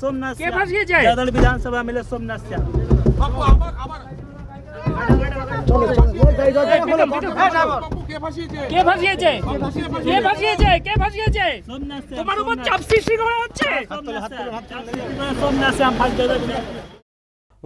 সোমনাথ কে ফাঁসিয়েছে? কে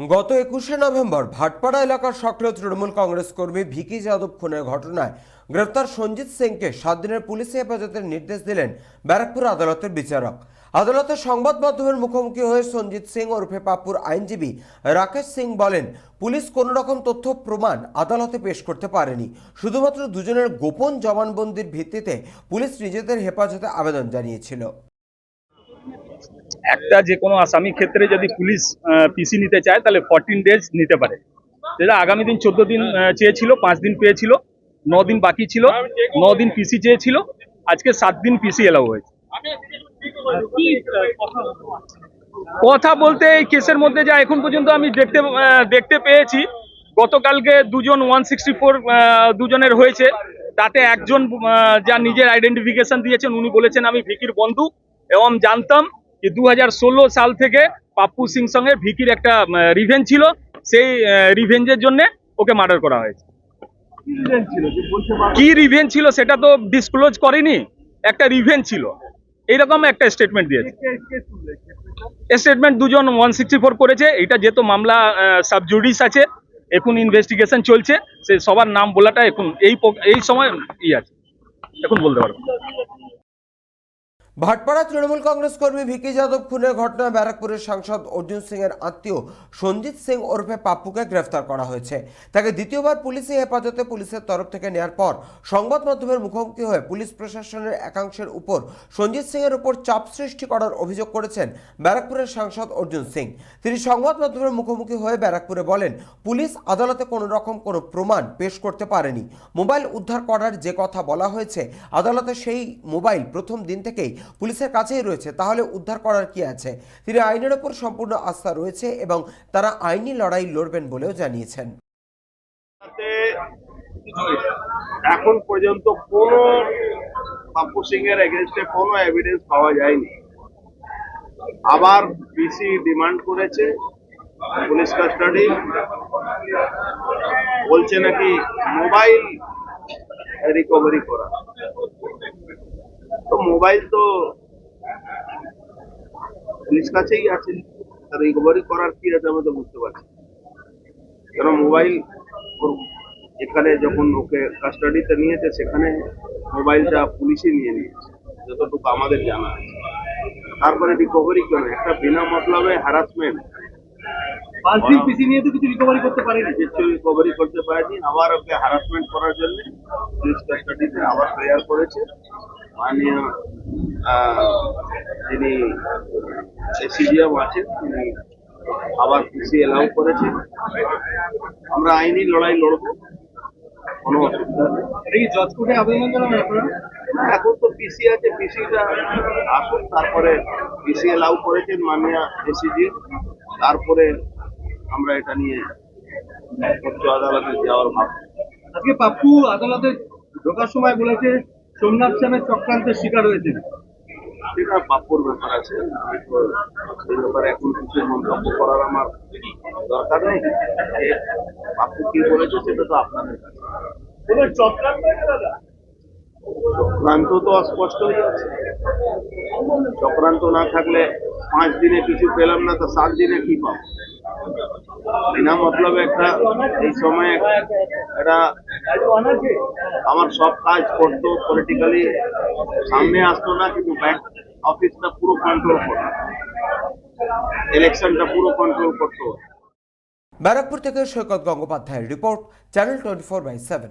গত একুশে নভেম্বর ভাটপাড়া এলাকার সক্রিয় তৃণমূল কংগ্রেস কর্মী ভিকি যাদব খুনের ঘটনায় গ্রেফতার সঞ্জিত সিংকে সাত দিনের পুলিশি হেফাজতের নির্দেশ দিলেন ব্যারাকপুর আদালতের বিচারক। আদালতের সংবাদ মাধ্যমের মুখোমুখি হয়ে সঞ্জিত সিং ওরফে পাপুর আইনজীবী রাকেশ সিং বলেন, পুলিশ কোনো রকম তথ্য প্রমাণ আদালতে পেশ করতে পারেনি। শুধুমাত্র দুজনের গোপন জবানবন্দির ভিত্তিতে পুলিশ নিজেদের হেফাজতে আবেদন জানিয়েছিল। একটা যে কোনো আসামি ক্ষেত্রে যদি পুলিশ পিসি নিতে চায়, তাহলে ফরটিন ডেজ নিতে পারে। যেটা আগামী দিন চোদ্দ দিন চেয়েছিল, পাঁচ দিন পেয়েছিল, ন দিন বাকি ছিল, ন দিন পিসি চেয়েছিল, আজকে সাত দিন পিসি এলাও হয়েছে। কথা বলতে এই কেসের মধ্যে যা এখন পর্যন্ত আমি দেখতে দেখতে পেয়েছি, গতকালকে দুজন ওয়ান সিক্সটি ফোর দুজনের হয়েছে। তাতে একজন যা নিজের আইডেন্টিফিকেশন দিয়েছেন, উনি বলেছেন, আমি ভিকির বন্ধু এবং জানতাম যে দু হাজার ষোলো সাল থেকে পাপ্পু সিং সঙ্গে ভিকির একটা রিভেঞ্জ ছিল। সেই রিভেঞ্জের জন্য ওকে মার্ডার করা হয়েছে। কি রিভেঞ্জ ছিল? সেটা তো ডিসক্লোজ করেনি। একটা রিভেঞ্জ ছিল। এইরকম একটা স্টেটমেন্ট দিয়েছে। স্টেটমেন্ট দুজন ওয়ান সিক্সটি ফোর করেছে। এটা যেহেতু মামলা সাবজুডিস আছে এখন ইনভেস্টিগেশন চলছে সে সবার নাম বলাটা এখন এই এই সময় ই আছে। এখন বলতে পারব। ভাটপাড়া তৃণমূল কংগ্রেস কর্মী ভিকি যাদব খুনের ঘটনায় ব্যারাকপুরের সাংসদ অর্জুন সিং এর আত্মীয় সঞ্জিত সিং ওরফে পাপ্পুকে গ্রেফতার করা হয়েছে। তাকে দ্বিতীয়বার পুলিশি হেফাজতে পুলিশের তরফ থেকে নেয়ার পর সংবাদ মাধ্যমের মুখোমুখি হয়ে পুলিশ প্রশাসনের একাংশের উপর সঞ্জিত সিং এর উপর চাপ সৃষ্টি করার অভিযোগ করেছেন ব্যারাকপুরের সাংসদ অর্জুন সিং। তিনি সংবাদ মাধ্যমের মুখোমুখি হয়ে ব্যারাকপুরে বলেন, পুলিশ আদালতে কোনো রকম কোনো প্রমাণ পেশ করতে পারেনি। মোবাইল উদ্ধার করার যে কথা বলা হয়েছে, আদালতে সেই মোবাইল প্রথম দিন থেকেই পুলিশের কাছেই রয়েছে, তাহলে উদ্ধার করার কি আছে? তিনি আইনের ওপর সম্পূর্ণ আস্থা রয়েছে এবং তারা আইনি লড়াই লড়বেন বলেও জানিয়েছেন। এখন পর্যন্ত কোনো পাপ্পু সিং এর এগেনস্টে কোনো এভিডেন্স পাওয়া যায়নি। আবার পিসি ডিমান্ড করেছে, পুলিশ কাস্টাডি বলছে নাকি মোবাইল রিকভারি করা। মোবাইল তো পুলিশ কাছেই আছে। রিকভারি করার কি আছে আমি তো বুঝতে পারছি। কেন মোবাইল এখানে যখন ওকে কাস্টাডিতে নিয়েছে সেখানে মোবাইলটা পুলিশই নিয়ে নিয়েছে। যতটুকু আমাদের জানা আছে। তারপরে রিকভারি কেন? একটা বিনা মতলবে হ্যারাসমেন্ট পাঁচ পিসি নিয়ে তো কিছু রিকভারি করতে পারেনি। কিছু রিকভারি করতে পারেনি। আবার ওকে হ্যারাসমেন্ট করার জন্য পুলিশ কাস্টাডিতে আবার প্রেয়ার করেছে। মাননীয় যিনি এসিডিএম আছেন তিনি আবার পিসি এলাউ করেছে আমরা আইনি লড়াই লড়বো কোনো অসুবিধা নেই জজ কোর্টে আবেদন জানাবেন আপনারা এখন তো পিসি আছে পিসিটা আসুন তারপরে পিসি এলাউ করেছেন মাননীয় এসিজি। তারপরে আমরা এটা নিয়ে উচ্চ আদালতে যাওয়ার ভাব আজকে পাপ্পু আদালতে ঢোকার সময় বলেছে সোমনাথ শ্যামের চক্রান্তের শিকার হয়েছে সেটা পাপ্পুর ব্যাপার আছে। তো সেই ব্যাপারে এখন কিছু মন্তব্য করার আমার দরকার নেই। এ, কি বলেছে সেটা তো আপনাদের কাছে। চক্রান্ত তো স্পষ্ট হয়ে আছে। চক্রান্ত না থাকলে পাঁচ দিনে কিছু পেলাম না তো সাত দিনে কি পাবো? বিনা মতলবে একটা এই সময় একটা আমার সব কাজ করতো পলিটিক্যালি সামনে আসতো না কিন্তু ব্যাংক অফিসটা পুরো কন্ট্রোল করতো। ইলেকশনটা পুরো কন্ট্রোল করতো। ব্যারাকপুর থেকে সৈকত গঙ্গোপাধ্যায়ের report channel twenty four by seven